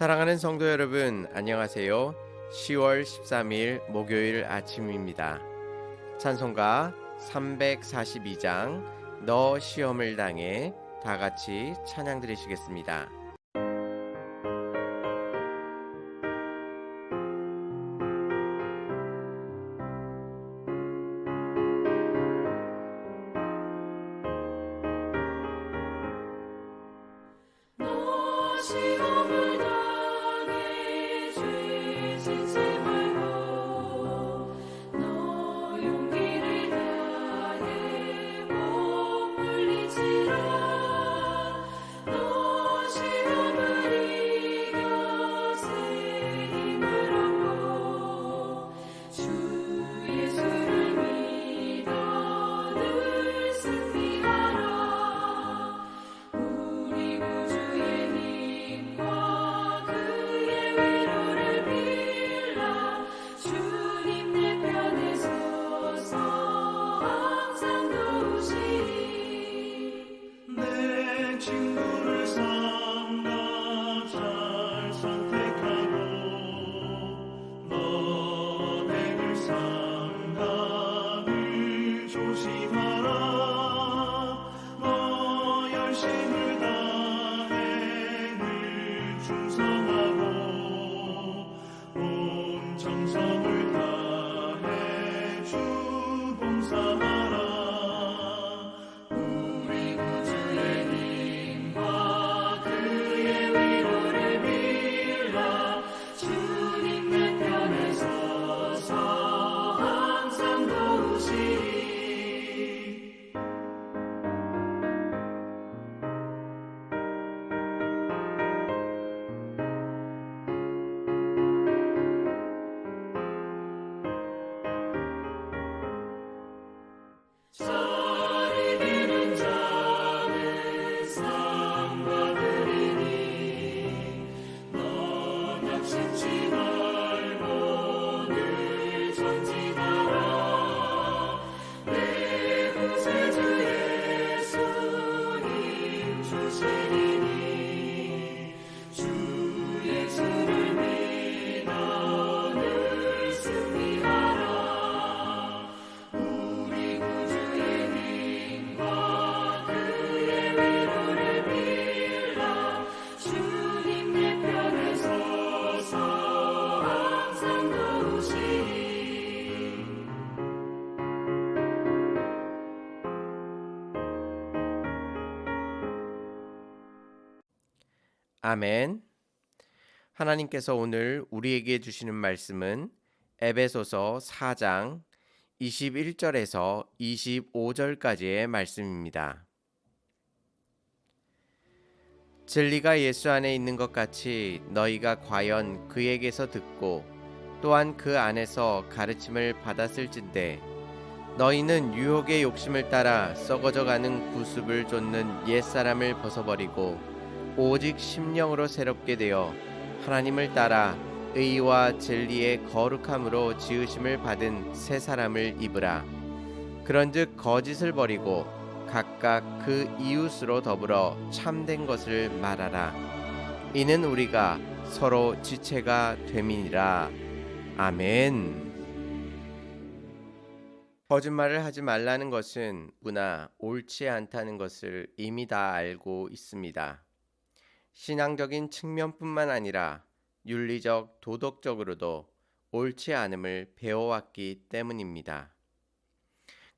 사랑하는 성도 여러분, 안녕하세요. 10월 13일 목요일 아침입니다. 찬송가 342장 너 시험을 당해 다 같이 찬양 드리시겠습니다. 아멘. 하나님께서 오늘 우리에게 주시는 말씀은 에베소서 4장 21절에서 25절까지의 말씀입니다. 진리가 예수 안에 있는 것 같이 너희가 과연 그에게서 듣고 또한 그 안에서 가르침을 받았을진데 너희는 유혹의 욕심을 따라 썩어져 가는 구습을 쫓는 옛사람을 벗어버리고 오직 심령으로 새롭게 되어 하나님을 따라 의와 진리의 거룩함으로 지으심을 받은 새 사람을 입으라. 그런즉 거짓을 버리고 각각 그 이웃으로 더불어 참된 것을 말하라. 이는 우리가 서로 지체가 됨이니라. 아멘. 거짓말을 하지 말라는 것은 우나 옳지 않다는 것을 이미 다 알고 있습니다. 신앙적인 측면뿐만 아니라 윤리적, 도덕적으로도 옳지 않음을 배워왔기 때문입니다.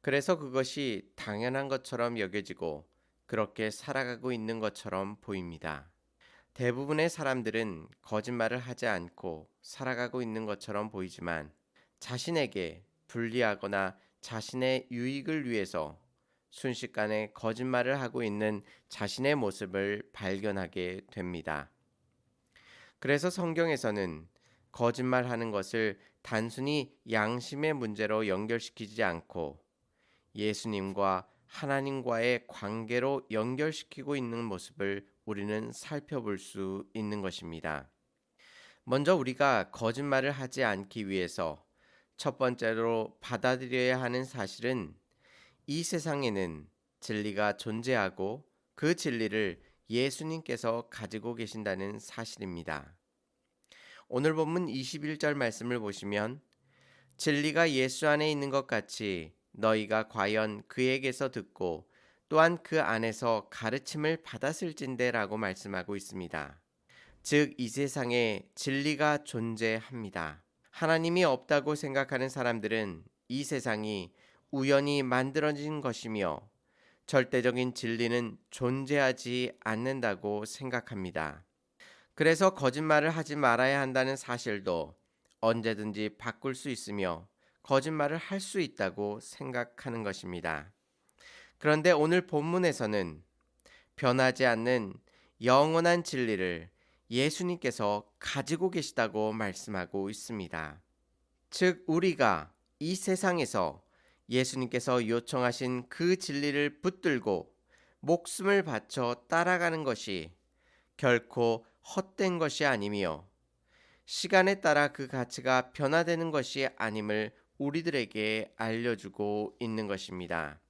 그래서 그것이 당연한 것처럼 여겨지고 그렇게 살아가고 있는 것처럼 보입니다. 대부분의 사람들은 거짓말을 하지 않고 살아가고 있는 것처럼 보이지만 자신에게 불리하거나 자신의 유익을 위해서 순식간에 거짓말을 하고 있는 자신의 모습을 발견하게 됩니다. 그래서 성경에서는 거짓말하는 것을 단순히 양심의 문제로 연결시키지 않고 예수님과 하나님과의 관계로 연결시키고 있는 모습을 우리는 살펴볼 수 있는 것입니다. 먼저 우리가 거짓말을 하지 않기 위해서 첫 번째로 받아들여야 하는 사실은 이 세상에는 진리가 존재하고 그 진리를 예수님께서 가지고 계신다는 사실입니다. 오늘 본문 21절 말씀을 보시면 진리가 예수 안에 있는 것 같이 너희가 과연 그에게서 듣고 또한 그 안에서 가르침을 받았을진대라고 말씀하고 있습니다. 즉 이 세상에 진리가 존재합니다. 하나님이 없다고 생각하는 사람들은 이 세상이 우연히 만들어진 것이며 절대적인 진리는 존재하지 않는다고 생각합니다. 그래서 거짓말을 하지 말아야 한다는 사실도 언제든지 바꿀 수 있으며 거짓말을 할 수 있다고 생각하는 것입니다. 그런데 오늘 본문에서는 변하지 않는 영원한 진리를 예수님께서 가지고 계시다고 말씀하고 있습니다. 즉, 우리가 이 세상에서 예수님께서 요청하신 그 진리를 붙들고 목숨을 바쳐 따라가는 것이 결코 헛된 것이 아니며 시간에 따라 그 가치가 변화되는 것이 아님을 우리들에게 알려주고 있는 것입니다.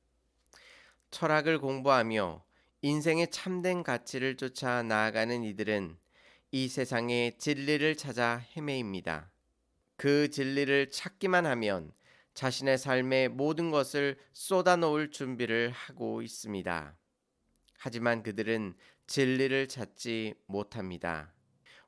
철학을 공부하며 인생의 참된 가치를 쫓아 나아가는 이들은 이 세상의 진리를 찾아 헤매입니다. 그 진리를 찾기만 하면 자신의 삶의 모든 것을 쏟아놓을 준비를 하고 있습니다. 하지만 그들은 진리를 찾지 못합니다.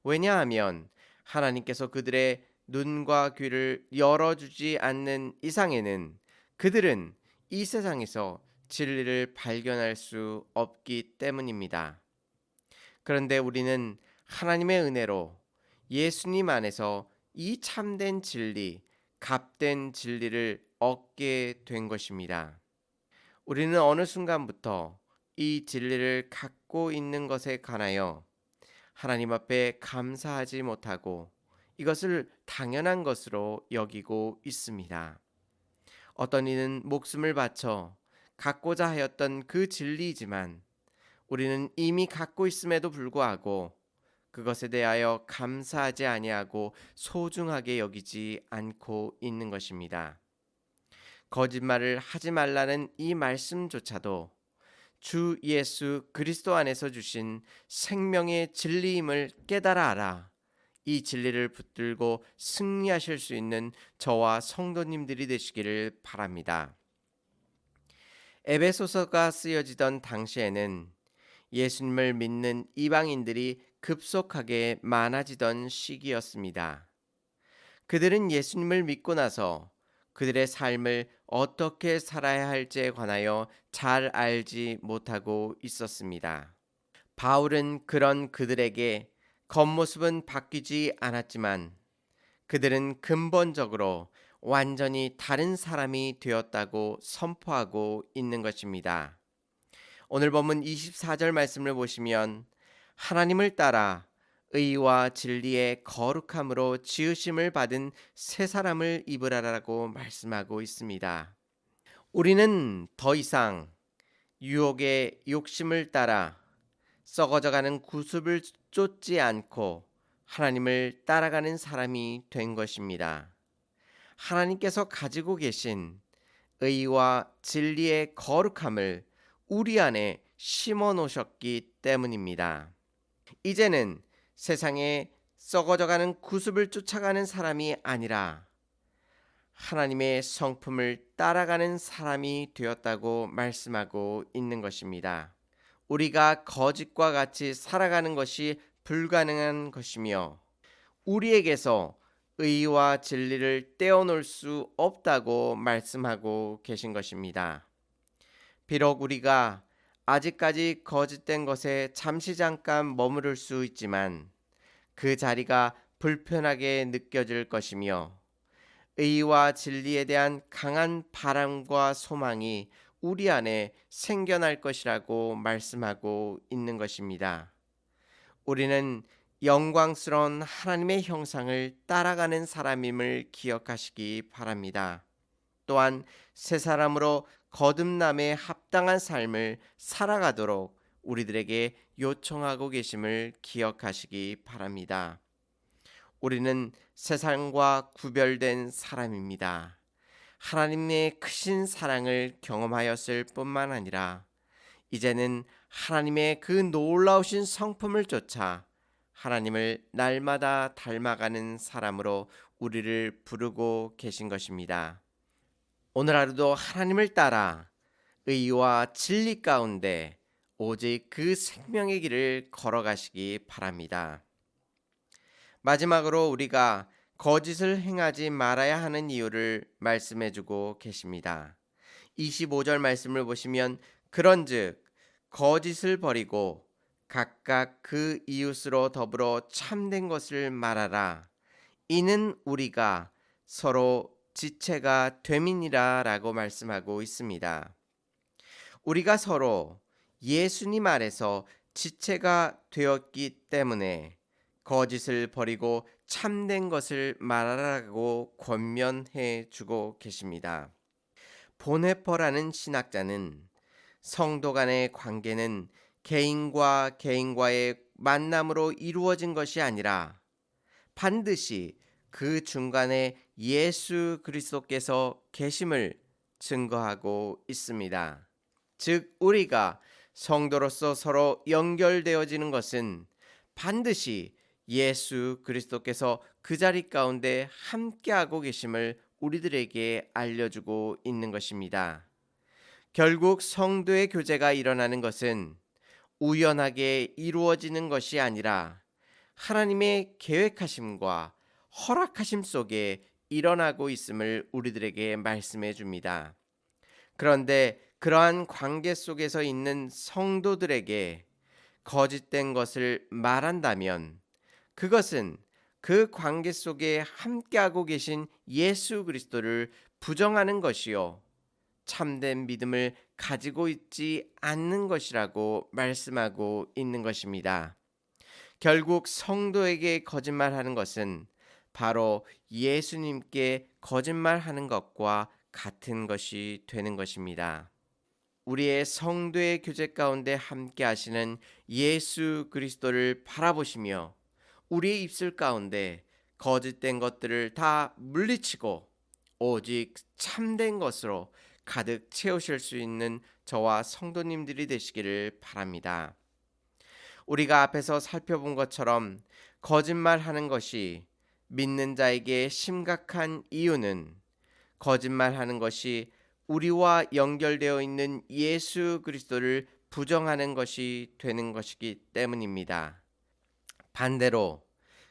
왜냐하면 하나님께서 그들의 눈과 귀를 열어주지 않는 이상에는 그들은 이 세상에서 진리를 발견할 수 없기 때문입니다. 그런데 우리는 하나님의 은혜로 예수님 안에서 이 참된 진리, 값된 진리를 얻게 된 것입니다. 우리는 어느 순간부터 이 진리를 갖고 있는 것에 관하여 하나님 앞에 감사하지 못하고 이것을 당연한 것으로 여기고 있습니다. 어떤 이는 목숨을 바쳐 갖고자 하였던 그 진리이지만 우리는 이미 갖고 있음에도 불구하고 그것에 대하여 감사하지 아니하고 소중하게 여기지 않고 있는 것입니다. 거짓말을 하지 말라는 이 말씀조차도 주 예수 그리스도 안에서 주신 생명의 진리임을 깨달아 알아 이 진리를 붙들고 승리하실 수 있는 저와 성도님들이 되시기를 바랍니다. 에베소서가 쓰여지던 당시에는 예수님을 믿는 이방인들이 급속하게 많아지던 시기였습니다. 그들은 예수님을 믿고 나서 그들의 삶을 어떻게 살아야 할지에 관하여 잘 알지 못하고 있었습니다. 바울은 그런 그들에게 겉모습은 바뀌지 않았지만 그들은 근본적으로 완전히 다른 사람이 되었다고 선포하고 있는 것입니다. 오늘 본문 24절 말씀을 보시면 하나님을 따라 의와 진리의 거룩함으로 지으심을 받은 새 사람을 입으라라고 말씀하고 있습니다. 우리는 더 이상 유혹의 욕심을 따라 썩어져가는 구습을 쫓지 않고 하나님을 따라가는 사람이 된 것입니다. 하나님께서 가지고 계신 의와 진리의 거룩함을 우리 안에 심어 놓으셨기 때문입니다. 이제는 세상에 썩어져가는 구습을 쫓아가는 사람이 아니라 하나님의 성품을 따라가는 사람이 되었다고 말씀하고 있는 것입니다. 우리가 거짓과 같이 살아가는 것이 불가능한 것이며 우리에게서 의와 진리를 떼어놓을 수 없다고 말씀하고 계신 것입니다. 비록 우리가 아직까지 거짓된 것에 잠시 잠깐 머무를 수 있지만 그 자리가 불편하게 느껴질 것이며 의와 진리에 대한 강한 바람과 소망이 우리 안에 생겨날 것이라고 말씀하고 있는 것입니다. 우리는 영광스러운 하나님의 형상을 따라가는 사람임을 기억하시기 바랍니다. 또한 새 사람으로 거듭남에 합당한 삶을 살아가도록 우리들에게 요청하고 계심을 기억하시기 바랍니다. 우리는 세상과 구별된 사람입니다. 하나님의 크신 사랑을 경험하였을 뿐만 아니라 이제는 하나님의 그 놀라우신 성품을 쫓아 하나님을 날마다 닮아가는 사람으로 우리를 부르고 계신 것입니다. 오늘 하루도 하나님을 따라 의와 진리 가운데 오직 그 생명의 길을 걸어가시기 바랍니다. 마지막으로 우리가 거짓을 행하지 말아야 하는 이유를 말씀해 주고 계십니다. 25절 말씀을 보시면 그런즉 거짓을 버리고 각각 그 이웃으로 더불어 참된 것을 말하라. 이는 우리가 서로 지체가 됨이니라라고 말씀하고 있습니다. 우리가 서로 예수님 아래서 지체가 되었기 때문에 거짓을 버리고 참된 것을 말하라고 권면해 주고 계십니다. 보네퍼라는 신학자는 성도 간의 관계는 개인과 개인과의 만남으로 이루어진 것이 아니라 반드시 그 중간에 예수 그리스도께서 계심을 증거하고 있습니다. 즉 우리가 성도로서 서로 연결되어지는 것은 반드시 예수 그리스도께서 그 자리 가운데 함께하고 계심을 우리들에게 알려주고 있는 것입니다. 결국 성도의 교제가 일어나는 것은 우연하게 이루어지는 것이 아니라 하나님의 계획하심과 허락하심 속에 일어나고 있음을 우리들에게 말씀해 줍니다. 그런데 그러한 관계 속에서 있는 성도들에게 거짓된 것을 말한다면 그것은 그 관계 속에 함께하고 계신 예수 그리스도를 부정하는 것이요. 참된 믿음을 가지고 있지 않는 것이라고 말씀하고 있는 것입니다. 결국 성도에게 거짓말하는 것은 바로 예수님께 거짓말하는 것과 같은 것이 되는 것입니다. 우리의 성도의 교제 가운데 함께 하시는 예수 그리스도를 바라보시며 우리의 입술 가운데 거짓된 것들을 다 물리치고 오직 참된 것으로 가득 채우실 수 있는 저와 성도님들이 되시기를 바랍니다. 우리가 앞에서 살펴본 것처럼 거짓말하는 것이 믿는 자에게 심각한 이유는 거짓말하는 것이 우리와 연결되어 있는 예수 그리스도를 부정하는 것이 되는 것이기 때문입니다. 반대로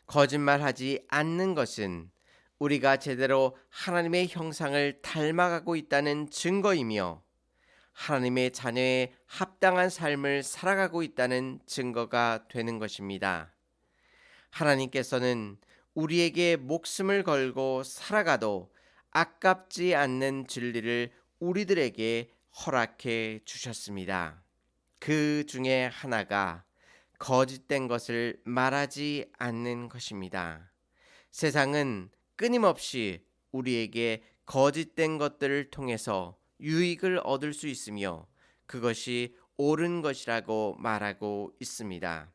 거짓말하지 않는 것은 우리가 제대로 하나님의 형상을 닮아가고 있다는 증거이며 하나님의 자녀의 합당한 삶을 살아가고 있다는 증거가 되는 것입니다. 하나님께서는 우리에게 목숨을 걸고 살아가도 아깝지 않는 진리를 우리들에게 허락해 주셨습니다. 그 중에 하나가 거짓된 것을 말하지 않는 것입니다. 세상은 끊임없이 우리에게 거짓된 것들을 통해서 유익을 얻을 수 있으며 그것이 옳은 것이라고 말하고 있습니다.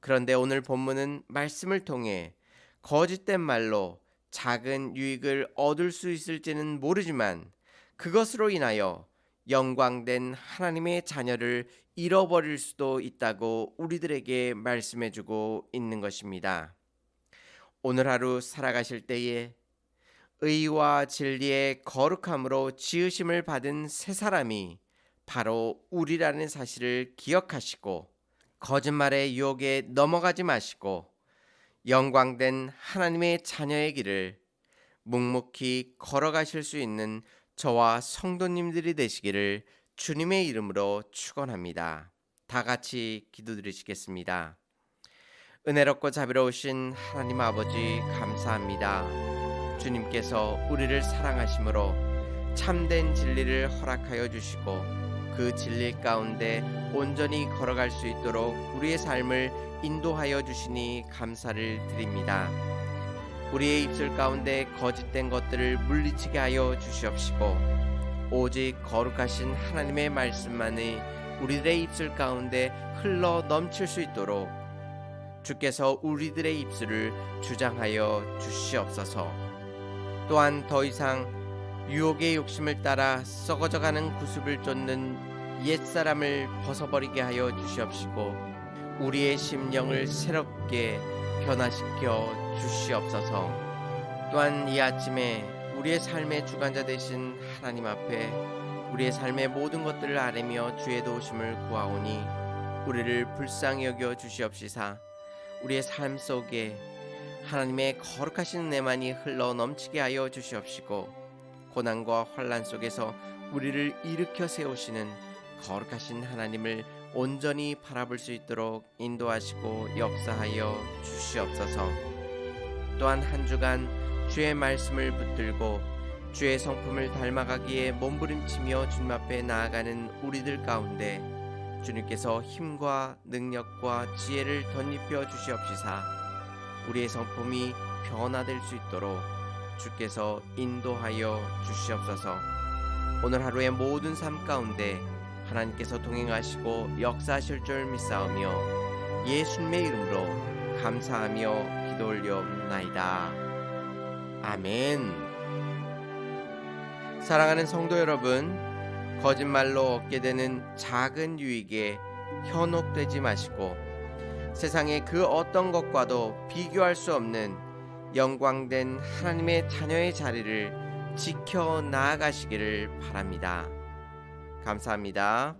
그런데 오늘 본문은 말씀을 통해 거짓된 말로 작은 유익을 얻을 수 있을지는 모르지만 그것으로 인하여 영광된 하나님의 자녀를 잃어버릴 수도 있다고 우리들에게 말씀해 주고 있는 것입니다. 오늘 하루 살아가실 때에 의와 진리의 거룩함으로 지으심을 받은 새 사람이 바로 우리라는 사실을 기억하시고 거짓말의 유혹에 넘어가지 마시고 영광된 하나님의 자녀의 길을 묵묵히 걸어가실 수 있는 저와 성도님들이 되시기를 주님의 이름으로 축원합니다. 다 같이 기도드리시겠습니다. 은혜롭고 자비로우신 하나님 아버지 감사합니다. 주님께서 우리를 사랑하심으로 참된 진리를 허락하여 주시고 그 진리 가운데 온전히 걸어갈 수 있도록 우리의 삶을 인도하여 주시니 감사를 드립니다. 우리의 입술 가운데 거짓된 것들을 물리치게 하여 주시옵시고 오직 거룩하신 하나님의 말씀만이 우리들의 입술 가운데 흘러 넘칠 수 있도록 주께서 우리들의 입술을 주장하여 주시옵소서. 또한 더 이상 유혹의 욕심을 따라 썩어져가는 구습을 쫓는 옛사람을 벗어버리게 하여 주시옵시고 우리의 심령을 새롭게 변화시켜 주시옵소서. 또한 이 아침에 우리의 삶의 주관자 되신 하나님 앞에 우리의 삶의 모든 것들을 아뢰며 주의 도우심을 구하오니 우리를 불쌍히 여겨 주시옵시사 우리의 삶 속에 하나님의 거룩하신 은혜만이 흘러 넘치게 하여 주시옵시고 고난과 환란 속에서 우리를 일으켜 세우시는 거룩하신 하나님을 온전히 바라볼 수 있도록 인도하시고 역사하여 주시옵소서. 또한 한 주간 주의 말씀을 붙들고 주의 성품을 닮아가기에 몸부림치며 주님 앞에 나아가는 우리들 가운데 주님께서 힘과 능력과 지혜를 덧입혀 주시옵시사 우리의 성품이 변화될 수 있도록 주께서 인도하여 주시옵소서. 오늘 하루의 모든 삶 가운데 하나님께서 동행하시고 역사하실 줄 믿사오며 예수님의 이름으로 감사하며 기도 올려옵나이다. 아멘. 사랑하는 성도 여러분, 거짓말로 얻게 되는 작은 유익에 현혹되지 마시고 세상의 그 어떤 것과도 비교할 수 없는 영광된 하나님의 자녀의 자리를 지켜 나아가시기를 바랍니다. 감사합니다.